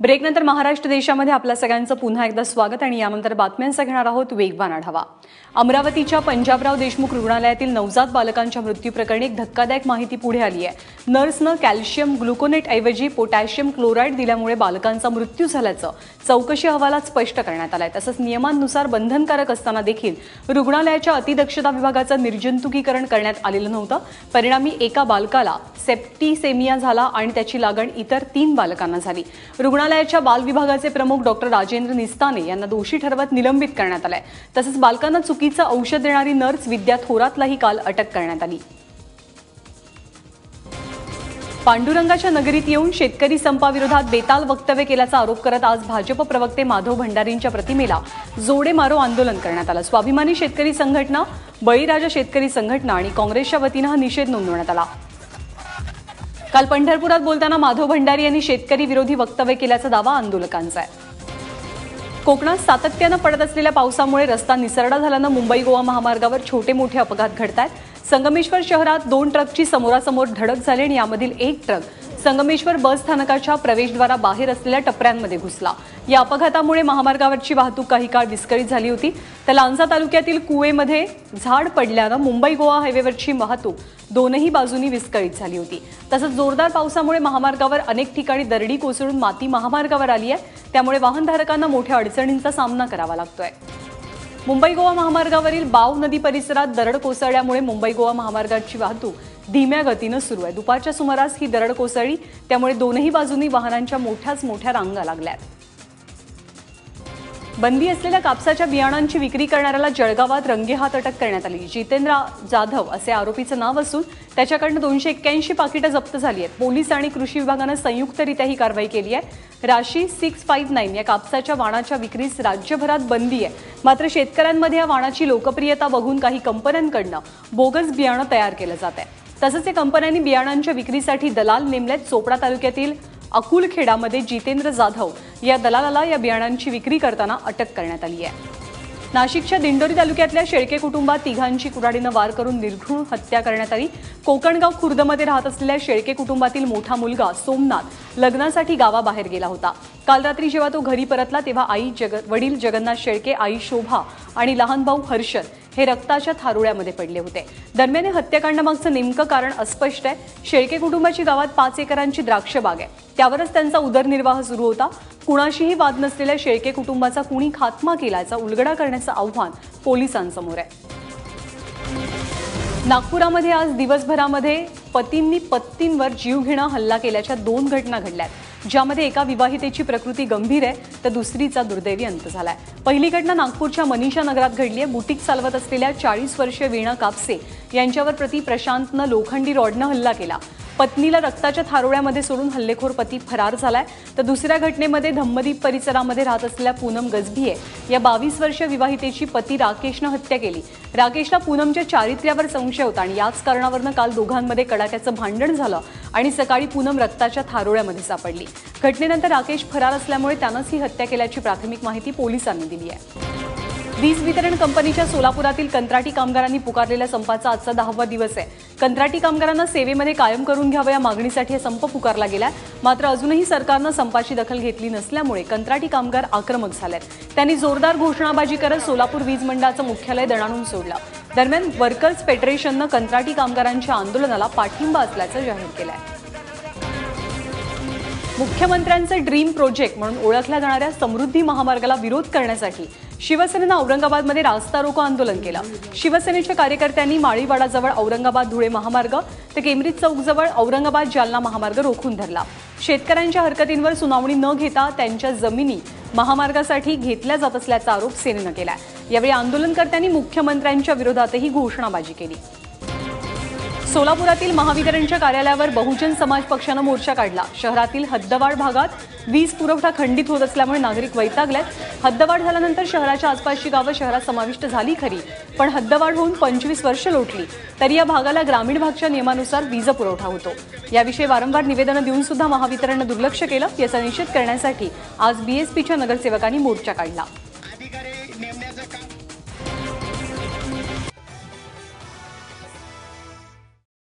ब्रेकनंतर महाराष्ट्र देशामध्ये आपल्या सगळ्यांचं पुन्हा एकदा स्वागत आणि यानंतर बातम्यांचा घेणार आहोत वेगवान आढावा. अमरावतीच्या पंजाबराव देशमुख रुग्णालयातील नवजात बालकांच्या मृत्यूप्रकरणी एक धक्कादायक माहिती पुढे आली आहे. नर्सनं कॅल्शियम ग्लुकोनेट ऐवजी पोटॅशियम क्लोराईड दिल्यामुळे बालकांचा मृत्यू झाल्याचं चौकशी अहवालात स्पष्ट करण्यात आलंय. तसंच नियमांनुसार बंधनकारक असताना देखील रुग्णालयाच्या अतिदक्षता विभागाचं निर्जंतुकीकरण करण्यात आलेलं नव्हतं. परिणामी एका बालकाला सेप्टिसेमिया झाला आणि त्याची लागण इतर तीन बालकांना झाली. रुग्णालयाच्या बाल विभागाचे प्रमुख डॉक्टर राजेंद्र निस्ताने यांना दोषी ठरवत निलंबित करण्यात आलंय. तसंच बालकांना चुकीचं औषध देणारी नर्स विद्या थोरातलाही काल अटक करण्यात आली. पांडुरंगाच्या नगरीत येऊन शेतकरी संपाविरोधात बेताल वक्तव्य केल्याचा आरोप करत आज भाजप प्रवक्ते माधव भंडारींच्या प्रतिमेला जोडे मारो आंदोलन करण्यात आलं. स्वाभिमानी शेतकरी संघटना बळीराजा शेतकरी संघटना आणि काँग्रेसच्या वतीनं हा निषेध नोंदवण्यात आला. काल पंढरपुरात बोलताना माधव भंडारी यांनी शेतकरी विरोधी वक्तव्य केल्याचा दावा आंदोलकांचा आहे. कोकणात सातत्यानं पडत असलेल्या पावसामुळे रस्ता निसरडा झाल्यानं मुंबई गोवा महामार्गावर छोटे मोठे अपघात घडत आहेत संगमेश्वर शहरात दोन ट्रकची समोरासमोर धडक झाली आणि यामधील एक ट्रक संगमेश्वर बस स्थानकाच्या प्रवेशद्वारा बाहेर असलेल्या टपऱ्यांमध्ये घुसला. या अपघातामुळे महामार्गावरची वाहतूक काही काळ विस्कळीत झाली होती. तर लांजा तालुक्यातील कुवेमध्ये झाड पडल्यानं मुंबई गोवा हायवेवरची वाहतूक दोनही बाजूनी विस्कळीत झाली होती. तसंच जोरदार पावसामुळे महामार्गावर अनेक ठिकाणी दरडी कोसळून माती महामार्गावर आली आहे. त्यामुळे वाहनधारकांना मोठ्या अडचणींचा सामना करावा लागतोय. मुंबई गोवा महामार्गावरील बाव नदी परिसरात दरड कोसळल्यामुळे मुंबई गोवा महामार्गाची वाहतूक धीम्या गतीनं सुरू आहे. दुपारच्या सुमारास ही दरड कोसळली त्यामुळे दोनही बाजूंनी वाहनांच्या मोठ्याच मोठ्या रांगा लागल्यात. बंदी असलेल्या कापसाच्या बियाणांची विक्री करणाऱ्याला जळगावात रंगेहात अटक करण्यात आली. जितेंद्र जाधव असे आरोपीचं नाव असून त्याच्याकडनं दोनशे एक्क्याऐंशी पाकिटं जप्त झाली आहेत. पोलीस आणि कृषी विभागानं संयुक्तरित्या ही कारवाई केली आहे. राशी सिक्स फाईव्ह नाईन या कापसाच्या वाणाच्या विक्रीस राज्यभरात बंदी आहे. मात्र शेतकऱ्यांमध्ये या वाणाची लोकप्रियता बघून काही कंपन्यांकडनं बोगस बियाणं तयार केलं जात आहे. तसंच या कंपन्यांनी बियाणांच्या विक्रीसाठी दलाल नेमल्यात चोपडा तालुक्यातील अकुलखेडामध्ये जितेंद्र जाधव. या दलालाला या बियाणांची विक्री करताना अटक करण्यात आली आहे. नाशिकच्या दिंडोरी तालुक्यातल्या शेळके कुटुंबात तिघांची कुराडीनं वार करून निर्घृण हत्या करण्यात आली. कोकणगाव खुर्दमध्ये राहत असलेल्या शेळके कुटुंबातील मोठा मुलगा सोमनाथ लग्नासाठी गावाबाहेर गेला होता. काल रात्री जेव्हा तो घरी परतला तेव्हा आई जग वडील जगन्नाथ शेळके आई शोभा आणि लहान भाऊ हर्षद हे रक्ताच्या थारुळ्यामध्ये पडले होते. दरम्यान हत्याकांडामागचं नेमकं कारण अस्पष्ट आहे. शेळके कुटुंबाची गावात पाच एकरांची द्राक्ष बाग आहे. त्यावरच त्यांचा उदरनिर्वाह सुरू होता. कुणाशीही वाद नसलेल्या शेळके कुटुंबाचा कुणी खात्मा केल्याचा उलगडा करण्याचं आव्हान पोलिसांसमोर आहे. नागपुरामध्ये आज दिवसभरामध्ये पतींनी पत्नींवर जीवघेणा हल्ला केल्याच्या दोन घटना घडल्यात ज्यामध्ये एका विवाहितेची प्रकृती गंभीर आहे तर दुसरीचा दुर्दैवी अंत झालाय. पहिली घटना नागपूरच्या मनीषा नगरात घडली आहे. बुटीक चालवत असलेल्या चाळीस वर्षीय वीणा कापसे यांच्यावर प्रति प्रशांतनं लोखंडी रॉडनं हल्ला केला. पत्नीला रक्ताच्या थारोळ्यामध्ये सोडून हल्लेखोर पती फरार झालाय. तर दुसऱ्या घटनेमध्ये धम्मदीप परिसरामध्ये राहत असलेल्या पूनम गजभिये या बावीस वर्ष विवाहितेची पती राकेशनं हत्या केली. राकेशला पूनमच्या चारित्र्यावर संशय होता आणि याच कारणावरनं काल दोघांमध्ये कडाक्याचं भांडण झालं आणि सकाळी पूनम रक्ताच्या थारोळ्यामध्ये सापडली. घटनेनंतर राकेश फरार असल्यामुळे त्यानंच ही हत्या केल्याची प्राथमिक माहिती पोलिसांनी दिली आहे. वीज वितरण कंपनीच्या सोलापुरातील कंत्राटी कामगारांनी पुकारलेल्या संपाचा आजचा दहावा दिवस आहे. कंत्राटी कामगारांना सेवेमध्ये कायम करून घ्यावं या मागणीसाठी हा संप पुकारला गेला मात्र अजूनही सरकारनं संपाची दखल घेतली नसल्यामुळे कंत्राटी कामगार आक्रमक झालेत. त्यांनी जोरदार घोषणाबाजी करत सोलापूर वीज मंडळाचं मुख्यालय दणाणून सोडलं. दरम्यान वर्कर्स फेडरेशननं कंत्राटी कामगारांच्या आंदोलनाला पाठिंबा असल्याचं जाहीर केलं आहे मुख्यमंत्र्यांचं ड्रीम प्रोजेक्ट म्हणून ओळखल्या जाणाऱ्या समृद्धी महामार्गाला विरोध करण्यासाठी शिवसेनेनं औरंगाबादमध्ये रास्ता रोको आंदोलन केलं. शिवसेनेच्या कार्यकर्त्यांनी माळीवाडाजवळ औरंगाबाद धुळे महामार्ग तर केमरीज चौकजवळ औरंगाबाद जालना महामार्ग रोखून धरला. शेतकऱ्यांच्या हरकतींवर सुनावणी न घेता त्यांच्या जमिनी महामार्गासाठी घेतल्या जात असल्याचा आरोप सेनेनं केला यावेळी आंदोलनकर्त्यांनी मुख्यमंत्र्यांच्या विरोधातही घोषणाबाजी केली. सोलापुरातील महावितरणच्या कार्यालयावर बहुजन समाज पक्षानं मोर्चा काढला. शहरातील हद्दवाड भागात वीज पुरवठा खंडित होत असल्यामुळे नागरिक वैतागलेत. हद्दवाढ झाल्यानंतर शहराच्या आसपासची गावं शहरात समाविष्ट झाली खरी पण हद्दवाढ होऊन पंचवीस वर्ष लोटली. तरी या भागाला ग्रामीण भागच्या नियमानुसार वीज पुरवठा होतो. याविषयी वारंवार निवेदनं देऊन सुद्धा महावितरणनं दुर्लक्ष केलं. याचा निषेध करण्यासाठी आज बीएसपीच्या नगरसेवकांनी मोर्चा काढला.